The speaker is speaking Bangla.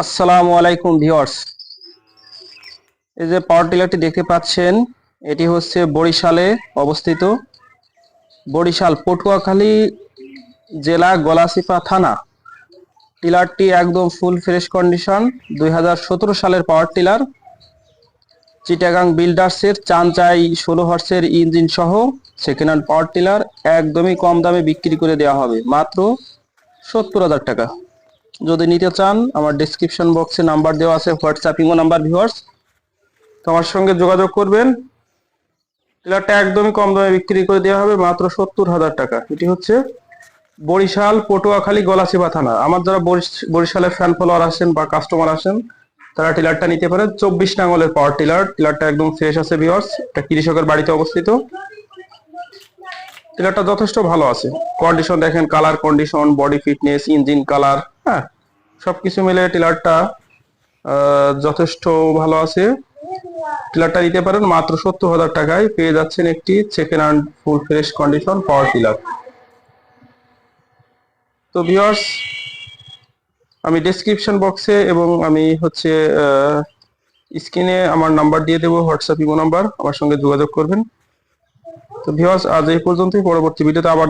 আসসালামু আলাইকুম ভিউয়ার্স। এই যে পাওয়ার টিলারটি দেখতে পাচ্ছেন, এটি হচ্ছে বরিশালে অবস্থিত বরিশাল পটুয়াখালী জেলা গলাচিপা থানা। টিলারটি একদম ফুল ফ্রেশ কন্ডিশন দুই হাজার সতেরো সালের পাওয়ার টিলার। চিটাগাং বিল্ডার্সের চাই ষোলো হর্সের ইঞ্জিন সহ সেকেন্ড হ্যান্ড পাওয়ার টিলার একদমই কম দামে বিক্রি করে দেওয়া হবে, মাত্র সত্তর হাজার টাকা। যদি নিতে চান, আমার ডিসক্রিপশন বক্সে নাম্বার দেওয়া আছে হোয়াটসঅ্যাপিংও নাম্বার ভিউয়ার্স তো আমার সঙ্গে যোগাযোগ করবেন। টিলারটা একদমই কম দামে বিক্রি করে দেওয়া হবে, মাত্র সত্তর হাজার টাকা। এটি হচ্ছে বরিশাল, পটুয়াখালী, গলাচিপা থানা। আমার যারা বরিশ- বরিশালের ফ্যান ফলোয়ার আসেন বা কাস্টমার আসেন, তারা টিলারটা নিতে পারেন। চব্বিশ নাঙ্গলের পাওয়ার টিলার টিলারটা একদম ফ্রেশ আছে ভিউয়ার্স এটা কৃষকের বাড়িতে অবস্থিত। টিলারটা যথেষ্ট ভালো আছে। কন্ডিশন দেখেন colour condition body fitness engine colour হ্যাঁ সবকিছু মিলে টিলারটা যথেষ্ট ভালো আছে। টিলারটা নিতে পারেন মাত্র সত্তর হাজার টাকায়। পেয়ে যাচ্ছেন একটি second hand full fresh condition power tiller. তো ভিউয়ার্স আমি ডেসক্রিপশন বক্সে এবং আমি হচ্ছে স্ক্রিনে আমার নাম্বার দিয়ে দেবো হোয়াটসঅ্যাপ ইমো নাম্বার আমার সঙ্গে যোগাযোগ করবেন। তো ভিউয়ার্স আজ এই পর্যন্তই। পরবর্তী ভিডিওতে আবার